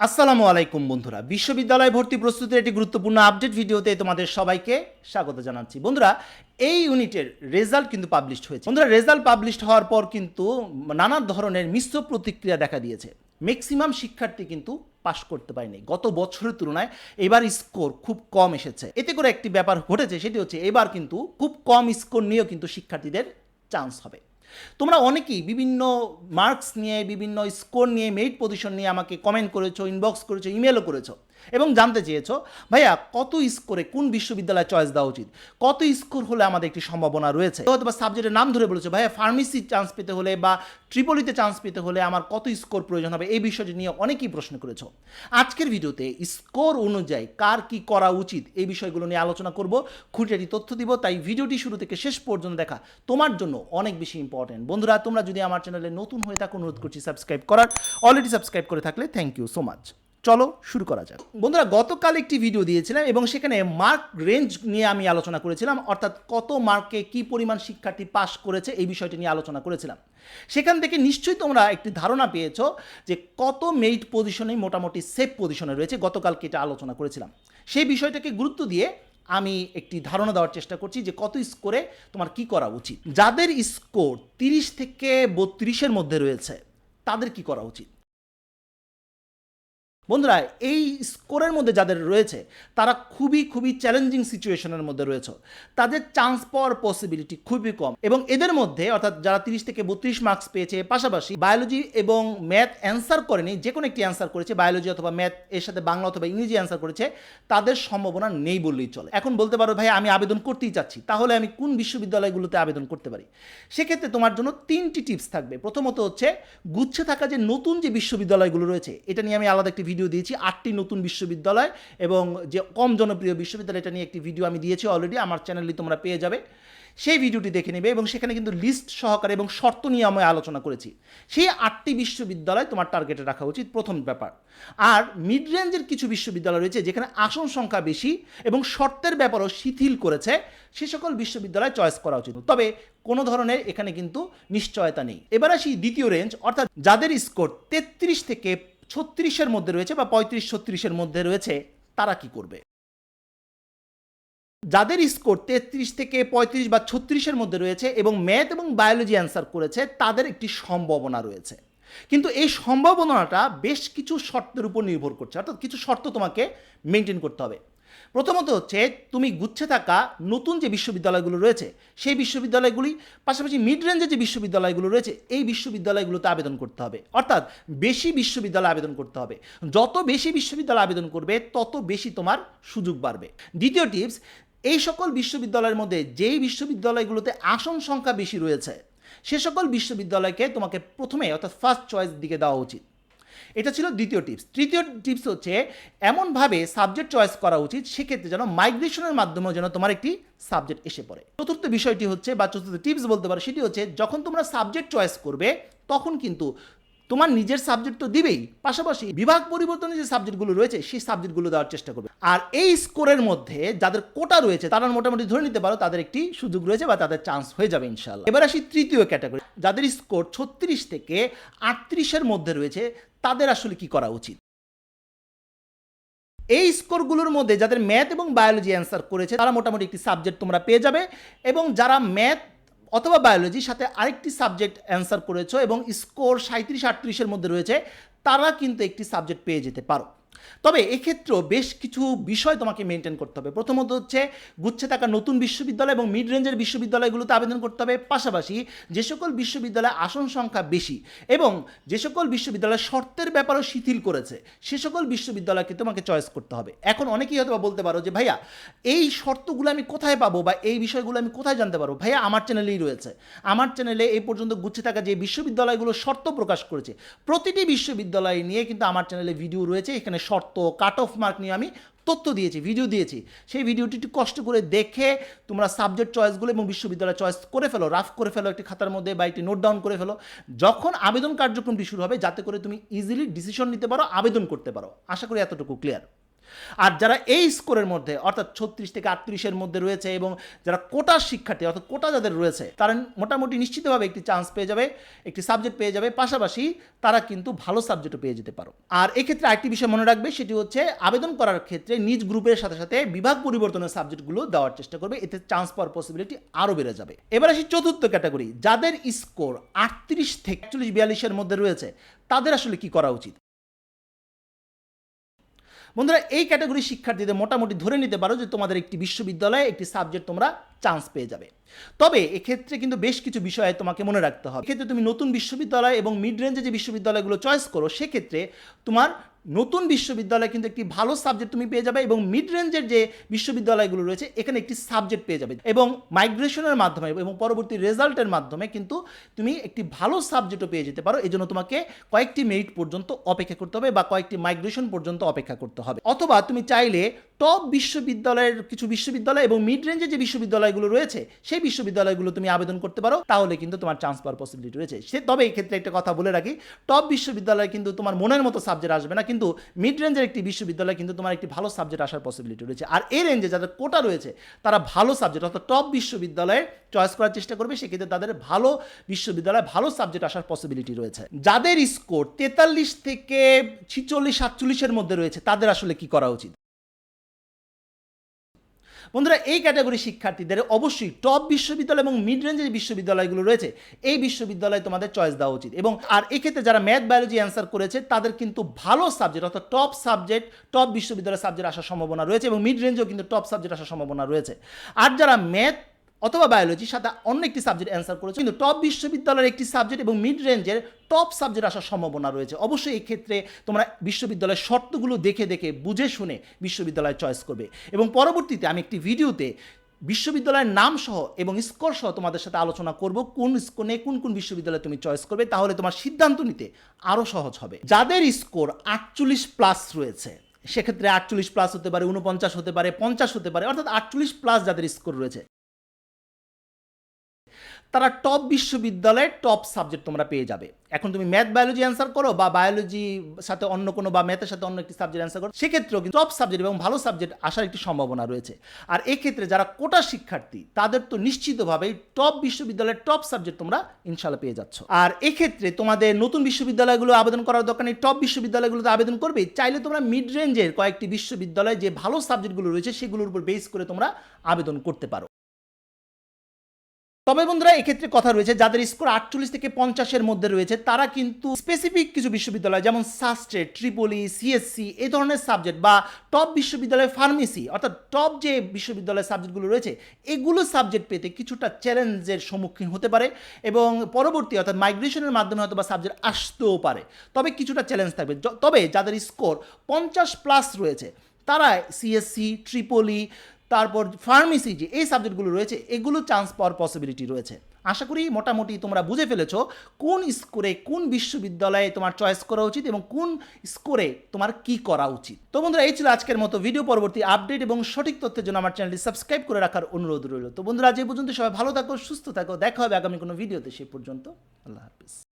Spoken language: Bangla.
আসসালামু আলাইকুম বন্ধুরা। বিশ্ববিদ্যালয় ভর্তি প্রস্তুতির একটি গুরুত্বপূর্ণ আপডেট ভিডিওতে তোমাদের সবাইকে স্বাগত জানাচ্ছি। বন্ধুরা, এই ইউনিটের রেজাল্ট কিন্তু পাবলিশড হয়েছে। বন্ধুরা, রেজাল্ট পাবলিশড হওয়ার পর কিন্তু নানা ধরনের মিশ্র প্রতিক্রিয়া দেখা দিয়েছে। ম্যাক্সিমাম শিক্ষার্থী কিন্তু পাশ করতে পারেনি। গত বছরের তুলনায় এবার স্কোর খুব কম এসেছে। এতে করে একটি ব্যাপার ঘটেছে, সেটি হচ্ছে এবার কিন্তু খুব কম স্কোর নিয়েও কিন্তু শিক্ষার্থীদের চান্স হবে। তোমরা অনেকেই বিভিন্ন মার্কস নিয়ে, বিভিন্ন স্কোর নিয়ে মেরিট পজিশন নিয়ে আমাকে কমেন্ট করেছ ইনবক্স করেছ ইমেলও করেছ। এবং জানতে চেয়েছো, ভাইয়া, কত স্কোরে কোন বিশ্ববিদ্যালয়ে চয়েস দেওয়া উচিত? কত স্কোর হলে আমাদের একটি সম্ভাবনা রয়েছে? হয়তো বা সাবজেক্টের নাম ধরে বলেছ, ভাইয়া ফার্মেসি চান্স পেতে হলে বা ট্রিপলিতে চান্স পেতে হলে আমার কত স্কোর প্রয়োজন হবে? এই বিষয়টি নিয়ে অনেকেই প্রশ্ন করেছ। আজকের ভিডিওতে স্কোর অনুযায়ী কার কি করা উচিত এই বিষয়গুলো নিয়ে আলোচনা করব। খুঁটিনাটি তথ্য দিব, তাই ভিডিওটি শুরু থেকে শেষ পর্যন্ত দেখা তোমার জন্য অনেক বেশি ইম্পর্টেন্ট বন্ধুরা, তোমরা যদি আমার চ্যানেলে নতুন হয়ে থাকো, অনুরোধ করছি সাবস্ক্রাইব করার। অলরেডি সাবস্ক্রাইব করে থাকলে থ্যাংক ইউ সো মাচ চলো শুরু করা যাক। বন্ধুরা, গতকাল একটি ভিডিও দিয়েছিলাম এবং সেখানে মার্ক রেঞ্জ নিয়ে আমি আলোচনা করেছিলাম, অর্থাৎ কত মার্কে কি পরিমাণ শিক্ষার্থী পাস করেছে এই বিষয়টি নিয়ে আলোচনা করেছিলাম। সেখান থেকে নিশ্চয়ই তোমরা একটি ধারণা পেয়েছ যে কত মেরিট পজিশনে মোটামুটি সেফ পজিশনে রয়েছে, গতকালকে এটা আলোচনা করেছিলাম। সেই বিষয়টাকে গুরুত্ব দিয়ে আমি একটি ধারণা দেওয়ার চেষ্টা করছি যে কত স্কোরে তোমার কি করা উচিত। যাদের স্কোর তিরিশ থেকে বত্রিশের মধ্যে রয়েছে, তাদের কি করা উচিত? বন্ধুরা, এই স্কোরের মধ্যে যাদের রয়েছে, তারা খুবই খুবই চ্যালেঞ্জিং সিচুয়েশনের মধ্যে রয়েছে। তাদের চান্স পাওয়ার পসিবিলিটি খুবই কম এবং এদের মধ্যে, অর্থাৎ যারা তিরিশ থেকে বত্রিশ মার্কস পেয়েছে, পাশাপাশি বায়োলজি এবং ম্যাথ অ্যান্সার করেনি যে কোনো একটি অ্যান্সার করেছে বায়োলজি অথবা ম্যাথ এর সাথে বাংলা অথবা ইংরেজি অ্যান্সার করেছে, তাদের সম্ভাবনা নেই বললেই চলে। এখন বলতে পারো, ভাই, আমি আবেদন করতেই চাচ্ছি, তাহলে আমি কোন বিশ্ববিদ্যালয়গুলোতে আবেদন করতে পারি? সেক্ষেত্রে তোমার জন্য তিনটি টিপস থাকবে। প্রথমত হচ্ছে, গুচ্ছে থাকা যে নতুন যে বিশ্ববিদ্যালয়গুলো রয়েছে, এটা নিয়ে আমি আলাদা একটি দিয়েছি, আটটি নতুন বিশ্ববিদ্যালয় এবং যে কম জনপ্রিয় বিশ্ববিদ্যালয়, এটা নিয়ে একটি ভিডিও আমি দিয়েছি অলরেডি আমার চ্যানেলে তোমরা পেয়ে যাবে। সেই ভিডিওটি দেখে নেবে এবং সেখানে কিন্তু লিস্ট সহকারে এবং শর্ত নিয়ে আমি আলোচনা করেছি। সেই আটটি বিশ্ববিদ্যালয় তোমার টার্গেটে রাখা উচিত, প্রথম ব্যাপার। আর মিড রেঞ্জের কিছু বিশ্ববিদ্যালয় রয়েছে যেখানে আসন সংখ্যা বেশি এবং শর্তের ব্যাপারও শিথিল করেছে, সে সকল বিশ্ববিদ্যালয় চয়েস করা উচিত। তবে কোনো ধরনের এখানে কিন্তু নিশ্চয়তা নেই। এবার আসি দ্বিতীয় রেঞ্জ অর্থাৎ যাদের স্কোর তেত্রিশ থেকে ছত্রিশের মধ্যে রয়েছে বা পঁয়ত্রিশ ছত্রিশের মধ্যে রয়েছে, তারা কি করবে? যাদের স্কোর তেত্রিশ থেকে পঁয়ত্রিশ বা ছত্রিশের মধ্যে রয়েছে এবং ম্যাথ এবং বায়োলজি অ্যান্সার করেছে, তাদের একটি সম্ভাবনা রয়েছে। কিন্তু এই সম্ভাবনাটা বেশ কিছু শর্তের উপর নির্ভর করছে। অর্থাৎ কিছু শর্ত তোমাকে মেনটেন করতে হবে। প্রথমত হচ্ছে, তুমি গুচ্ছে থাকা নতুন যে বিশ্ববিদ্যালয়গুলো রয়েছে, সেই বিশ্ববিদ্যালয়গুলি, পাশাপাশি মিড রেঞ্জের যে বিশ্ববিদ্যালয়গুলো রয়েছে, এই বিশ্ববিদ্যালয়গুলোতে আবেদন করতে হবে। অর্থাৎ বেশি বিশ্ববিদ্যালয় আবেদন করতে হবে। যত বেশি বিশ্ববিদ্যালয় আবেদন করবে, তত বেশি তোমার সুযোগ বাড়বে। দ্বিতীয় টিপস এই সকল বিশ্ববিদ্যালয়ের মধ্যে যেই বিশ্ববিদ্যালয়গুলোতে আসন সংখ্যা বেশি রয়েছে, সে সকল বিশ্ববিদ্যালয়কে তোমাকে প্রথমে অর্থাৎ ফার্স্ট চয়েস দিকে দেওয়া উচিত। এটা ছিল দ্বিতীয় টিপস তৃতীয় টিপস হচ্ছে, এমনভাবে সাবজেক্ট চয়েস করা উচিত, সেক্ষেত্রে যেন মাইগ্রেশনের মাধ্যমে যেন তোমার একটি সাবজেক্ট এসে পড়ে। চতুর্থ বিষয়টি হচ্ছে বা চতুর্থ টিপস বলতে পারো, সেটি হচ্ছে যখন তোমরা সাবজেক্ট চয়েস করবে, তখন কিন্তু তোমার নিজের সাবজেক্ট তো দিবেই। পাশাপাশি বিভাগ পরিবর্তনের যে সাবজেক্টগুলো রয়েছে, সেই সাবজেক্টগুলো দেওয়ার চেষ্টা করবে। আর এই স্কোরের মধ্যে যাদের কোটা রয়েছে, তারা মোটামুটি ধরে নিতে পারো, তাদের একটি সুযোগ রয়েছে বা তাদের চান্স হয়ে যাবে ইনশাল্লাহ এবার আসি তৃতীয় ক্যাটাগরি যাদের স্কোর ছত্রিশ থেকে আটত্রিশের মধ্যে রয়েছে, তাদের আসলে কি করা উচিত? এই স্কোরগুলোর মধ্যে যাদের ম্যাথ এবং বায়োলজি অ্যান্সার করেছে, তারা মোটামুটি একটি সাবজেক্ট তোমরা পেয়ে যাবে এবং যারা ম্যাথ অথবা বায়োলজির সাথে আরেকটি সাবজেক্ট অ্যান্সার করেছ এবং স্কোর সাঁত্রিশ আটত্রিশের মধ্যে রয়েছে, তারা কিন্তু একটি সাবজেক্ট পেয়ে যেতে পারো। তবে এক্ষেত্রেও বেশ কিছু বিষয় তোমাকে মেনটেন করতে হবে। প্রথমত হচ্ছে, গুচ্ছে থাকা নতুন বিশ্ববিদ্যালয় এবং মিড রেঞ্জের বিশ্ববিদ্যালয়গুলোতে আবেদন করতে হবে। পাশাপাশি যে সকল বিশ্ববিদ্যালয়ে আসন সংখ্যা বেশি এবং যে সকল বিশ্ববিদ্যালয় শর্তের ব্যাপারও শিথিল করেছে, সে সকল বিশ্ববিদ্যালয়কে তোমাকে চয়েস করতে হবে। এখন অনেকেই হয়তো বলতে পারো যে, ভাইয়া, এই শর্তগুলো আমি কোথায় পাবো বা এই বিষয়গুলো আমি কোথায় জানতে পারব? ভাইয়া, আমার চ্যানেলেই রয়েছে। আমার চ্যানেলে এই পর্যন্ত গুচ্ছে থাকা যে বিশ্ববিদ্যালয়গুলো শর্ত প্রকাশ করেছে, প্রতিটি বিশ্ববিদ্যালয় নিয়ে কিন্তু আমার চ্যানেলে ভিডিও রয়েছে। এখানে শর্ত কাট অফ মার্ক নিয়ে আমি তথ্য দিয়েছি ভিডিও দিয়েছি। সেই ভিডিওটি একটু কষ্ট করে দেখে তোমরা সাবজেক্ট চয়েসগুলো এবং বিশ্ববিদ্যালয় চয়েস করে ফেলো রাফ করে ফেলো একটি খাতার মধ্যে বা একটি নোট ডাউন করে ফেলো। যখন আবেদন কার্যক্রমটি শুরু হবে, যাতে করে তুমি ইজিলি ডিসিশন নিতে পারো, আবেদন করতে পারো। আশা করি এতটুকু ক্লিয়ার আর যারা এই স্কোরের মধ্যে, অর্থাৎ ছত্রিশ থেকে আটত্রিশের মধ্যে রয়েছে এবং যারা কোটার শিক্ষার্থী, অর্থাৎ কোটা যাদের রয়েছে, তারা মোটামুটি নিশ্চিতভাবে একটি চান্স পেয়ে যাবে, একটি সাবজেক্ট পেয়ে যাবে। পাশাপাশি তারা কিন্তু ভালো সাবজেক্টও পেয়ে যেতে পারো। আর এক্ষেত্রে আরেকটি বিষয় মনে রাখবে, সেটি হচ্ছে আবেদন করার ক্ষেত্রে নিজ গ্রুপের সাথে সাথে বিভাগ পরিবর্তনের সাবজেক্টগুলো দেওয়ার চেষ্টা করবে। এতে চান্স পাওয়ার পসিবিলিটি আরও বেড়ে যাবে। এবার আসি চতুর্থ ক্যাটাগরি যাদের স্কোর আটত্রিশ থেকে একচল্লিশ বিয়াল্লিশের মধ্যে রয়েছে, তাদের আসলে কি করা উচিত? বন্ধুরা, এই ক্যাটাগরি শিক্ষার্থীদের মোটামুটি ধরে নিতে পারো যে তোমাদের একটি বিশ্ববিদ্যালয়ে একটি সাবজেক্ট তোমরা চান্স পেয়ে যাবে। তবে এক্ষেত্রে কিন্তু বেশ কিছু বিষয়ে তোমাকে মনে রাখতে হবে। এক্ষেত্রে তুমি নতুন বিশ্ববিদ্যালয় এবং মিড রেঞ্জে যে বিশ্ববিদ্যালয়গুলো চয়েস করো, সেক্ষেত্রে তোমার নতুন বিশ্ববিদ্যালয়ে কিন্তু একটি ভালো সাবজেক্ট তুমি পেয়ে যাবে এবং মিড রেঞ্জের যে বিশ্ববিদ্যালয়গুলো রয়েছে, এখানে একটি সাবজেক্ট পেয়ে যাবে। এবং মাইগ্রেশনের মাধ্যমে এবং পরবর্তী রেজাল্টের মাধ্যমে কিন্তু তুমি একটি ভালো সাবজেক্টও পেয়ে যেতে পারো। এই জন্য তোমাকে কয়েকটি মেরিট পর্যন্ত অপেক্ষা করতে হবে বা কয়েকটি মাইগ্রেশন পর্যন্ত অপেক্ষা করতে হবে। অথবা তুমি চাইলে টপ বিশ্ববিদ্যালয়ের কিছু বিশ্ববিদ্যালয় এবং মিড রেঞ্জে যে বিশ্ববিদ্যালয়গুলো রয়েছে, সেই বিশ্ববিদ্যালয়গুলো তুমি আবেদন করতে পারো, তাহলে কিন্তু তোমার চান্স পাওয়ার পসিবিলিটি রয়েছে। সে তবে এই ক্ষেত্রে একটা কথা বলে রাখি টপ বিশ্ববিদ্যালয়ে কিন্তু তোমার মনের মতো সাবজেক্ট আসবে না, কিন্তু মিড রেঞ্জের একটি বিশ্ববিদ্যালয়ে কিন্তু তোমার একটি ভালো সাবজেক্ট আসার পসিবিলিটি রয়েছে। আর এই রেঞ্জে যাদের কোটা রয়েছে, তারা ভালো সাবজেক্ট অর্থাৎ টপ বিশ্ববিদ্যালয়ে চয়েস করার চেষ্টা করবে, সেক্ষেত্রে তাদের ভালো বিশ্ববিদ্যালয়ে, ভালো সাবজেক্ট আসার পসিবিলিটি রয়েছে। যাদের স্কোর তেতাল্লিশ থেকে ছিচল্লিশ, সাতচল্লিশের মধ্যে রয়েছে, তাদের আসলে কি করা উচিত? বন্ধুরা, এই ক্যাটাগরি শিক্ষার্থীদের অবশ্যই টপ বিশ্ববিদ্যালয় এবং মিড রেঞ্জের বিশ্ববিদ্যালয়গুলো রয়েছে। এই বিশ্ববিদ্যালয়ে তোমাদের চয়েস দেওয়া উচিত এবং আর এক্ষেত্রে যারা ম্যাথ বায়োলজি অ্যান্সার করেছে, তাদের কিন্তু ভালো সাবজেক্ট অর্থাৎ টপ সাবজেক্ট টপ বিশ্ববিদ্যালয়ের সাবজেক্ট আসার সম্ভাবনা রয়েছে এবং মিড রেঞ্জেও কিন্তু টপ সাবজেক্ট আসার সম্ভাবনা রয়েছে। আর যারা ম্যাথ অথবা বায়োলজি সাথে অন্য একটি সাবজেক্ট অ্যান্সার করেছে। কিন্তু টপ বিশ্ববিদ্যালয়ের একটি সাবজেক্ট এবং মিড রেঞ্জের টপ সাবজেক্ট আসার সম্ভাবনা রয়েছে। অবশ্যই এই ক্ষেত্রে তোমরা বিশ্ববিদ্যালয়ের শর্তগুলো দেখে দেখে, বুঝে শুনে বিশ্ববিদ্যালয় চয়েস করবে। এবং পরবর্তীতে আমি একটি ভিডিওতে বিশ্ববিদ্যালয়ের নাম সহ এবং স্কোর সহ তোমাদের সাথে আলোচনা করব, কোন স্কোনে কোন কোন বিশ্ববিদ্যালয়ে তুমি চয়েস করবে, তাহলে তোমার সিদ্ধান্ত নিতে আরও সহজ হবে। যাদের স্কোর আটচল্লিশ প্লাস রয়েছে, সেক্ষেত্রে আটচল্লিশ প্লাস হতে পারে উনপঞ্চাশ হতে পারে, পঞ্চাশ হতে পারে, অর্থাৎ আটচল্লিশ প্লাস যাদের স্কোর রয়েছে। তারা টপ বিশ্ববিদ্যালয়ে টপ সাবজেক্ট তোমরা পেয়ে যাবে। এখন তুমি ম্যাথ বায়োলজি অ্যান্সার করো বা বায়োলজি সাথে অন্য কোনো বা ম্যাথের সাথে অন্য একটি সাবজেক্ট অ্যান্সার করো, সেক্ষেত্রেও কিন্তু টপ সাবজেক্ট এবং ভালো সাবজেক্ট আসার একটি সম্ভাবনা রয়েছে। আর এক্ষেত্রে যারা কোটা শিক্ষার্থী, তাদের তো নিশ্চিতভাবেই টপ বিশ্ববিদ্যালয়ের টপ সাবজেক্ট তোমরা ইনশাল্লাহ পেয়ে যাচ্ছ। আর এক্ষেত্রে তোমাদের নতুন বিশ্ববিদ্যালয়গুলো আবেদন করার দরকার নেই টপ বিশ্ববিদ্যালয়গুলোতে আবেদন করবে, চাইলে তোমরা মিড রেঞ্জের কয়েকটি বিশ্ববিদ্যালয়ে যে ভালো সাবজেক্টগুলো রয়েছে, সেগুলোর উপর বেস করে তোমরা আবেদন করতে পারো। তবে বন্ধুরা, এক্ষেত্রে কথা রয়েছে, যাদের স্কোর আটচল্লিশ থেকে পঞ্চাশের মধ্যে রয়েছে, তারা কিন্তু স্পেসিফিক কিছু বিশ্ববিদ্যালয়, যেমন সাস্টে ট্রিপলি সিএসসি এই ধরনের সাবজেক্ট বা টপ বিশ্ববিদ্যালয় ফার্মেসি অর্থাৎ টপ যে বিশ্ববিদ্যালয়ের সাবজেক্টগুলো রয়েছে, এগুলো সাবজেক্ট পেতে কিছুটা চ্যালেঞ্জের সম্মুখীন হতে পারে এবং পরবর্তী, অর্থাৎ মাইগ্রেশনের মাধ্যমে হয়তো বা সাবজেক্ট আসতেও পারে। তবে কিছুটা চ্যালেঞ্জ থাকবে। তবে যাদের স্কোর পঞ্চাশ প্লাস রয়েছে, তারা সিএসসি ট্রিপলি তারপর ফার্মেসি যে এই সাবজেক্টগুলো রয়েছে, এগুলো চান্স পাওয়ার পসিবিলিটি রয়েছে। আশা করি মোটামুটি তোমরা বুঝে ফেলেছো কোন স্কোরে কোন বিশ্ববিদ্যালয়ে তোমার চয়েস করা উচিত এবং কোন স্কোরে তোমার কি করা উচিত। তো বন্ধুরা, এই ছিল আজকের মতো ভিডিও পরবর্তী আপডেট এবং সঠিক তথ্যের জন্য আমার চ্যানেলটি সাবস্ক্রাইব করে রাখার অনুরোধ রইল। তো বন্ধুরা এই পর্যন্ত সবাই ভালো থাকো, সুস্থ থাকো, দেখা হবে আগামী কোনো ভিডিওতে সে পর্যন্ত। আল্লাহ হাফিজ।